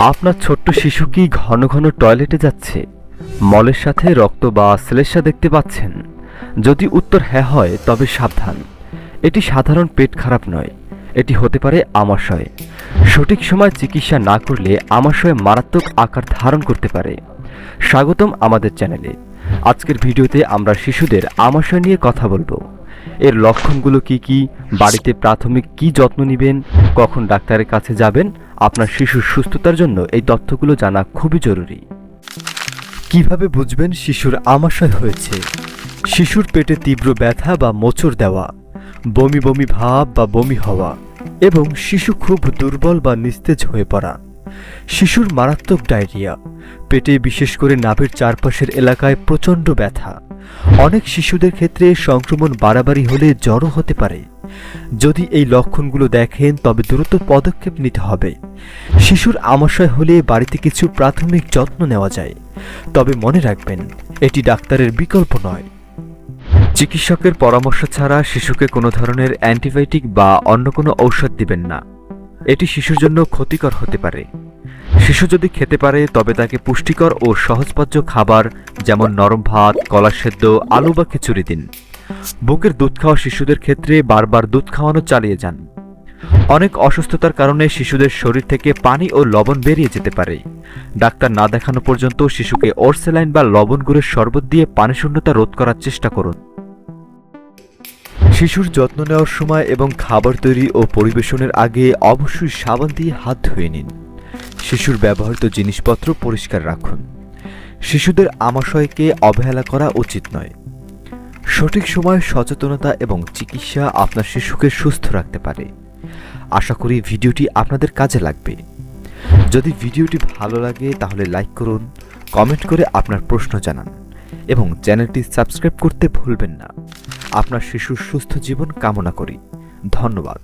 আপনার ছোট্ট শিশু কি ঘন ঘন টয়লেটে যাচ্ছে? মলের সাথে রক্ত বা শ্লেষা দেখতে পাচ্ছেন। যদি উত্তর হ্যাঁ হয়, তবে সাবধান। এটি সাধারণ পেট খারাপ নয়। এটি হতে পারে আমাশয়। সঠিক সময় চিকিৎসা না করলে আমাশয় মারাত্মক আকার ধারণ করতে পারে। স্বাগতম আমাদের চ্যানেলে। আজকের ভিডিওতে আমরা শিশুদের আমাশয় নিয়ে কথা বলব। এর লক্ষণগুলো কি কি? বাড়িতে প্রাথমিক কি যত্ন নেবেন? কখন ডাক্তারের কাছে যাবেন? আপনার শিশুর সুস্থতার জন্য এই তথ্যগুলো জানা খুবই জরুরি। কীভাবে বুঝবেন শিশুর আমাশয় হয়েছে? শিশুর পেটে তীব্র ব্যথা বা মোচড় দেওয়া, বমি বমি ভাব বা বমি হওয়া এবং শিশু খুব দুর্বল বা নিস্তেজ হয়ে পড়া, শিশুর মারাত্মক ডায়রিয়া, পেটে বিশেষ করে নাভের চারপাশের এলাকায় প্রচণ্ড ব্যথা। অনেক শিশুদের ক্ষেত্রে সংক্রমণ বাড়াবাড়ি হলে জ্বরও হতে পারে। যদি এই লক্ষণগুলো দেখেন, তবে দ্রুত পদক্ষেপ নিতে হবে। শিশুর আমাশয় হলে বাড়িতে কিছু প্রাথমিক যত্ন নেওয়া যায়। তবে মনে রাখবেন, এটি ডাক্তারের বিকল্প নয়। চিকিৎসকের পরামর্শ ছাড়া শিশুকে কোনো ধরনের অ্যান্টিবায়োটিক বা অন্য কোনো ঔষধ দিবেন না। এটি শিশুর জন্য ক্ষতিকর হতে পারে। শিশু যদি খেতে পারে, তবে তাকে পুষ্টিকর ও সহজপাচ্য খাবার, যেমন নরম ভাত কলা সেদ্ধ, আলু বা খিচুড়ি দিন। বুকের দুধ খাওয়া শিশুদের ক্ষেত্রে বারবার দুধ খাওয়ানো চালিয়ে যান। অনেক অসুস্থতার কারণে শিশুদের শরীর থেকে পানি ও লবণ বেরিয়ে যেতে পারে। ডাক্তার না দেখানো পর্যন্ত শিশুকে ওরসেলাইন বা লবণ গুঁড়ের শরবত দিয়ে পানি শূন্যতা রোধ করার চেষ্টা করুন। শিশুর যত্ন নেওয়ার সময় এবং খাবার তৈরি ও পরিবেশনের আগে অবশ্যই সাবান দিয়ে হাত ধুয়ে নিন। শিশুর ব্যবহৃত জিনিসপত্র পরিষ্কার রাখুন। শিশুদের আমাশয়কে অবহেলা করা উচিত নয়। সঠিক সময় সচেতনতা এবং চিকিৎসা আপনার শিশুকে সুস্থ রাখতে পারে। আশা করি ভিডিওটি আপনাদের কাজে লাগবে। যদি ভিডিওটি ভালো লাগে তাহলে লাইক করুন, কমেন্ট করে আপনার প্রশ্ন জানান এবং চ্যানেলটি সাবস্ক্রাইব করতে ভুলবেন না। আপনার শিশুর সুস্থ জীবন কামনা করি। ধন্যবাদ।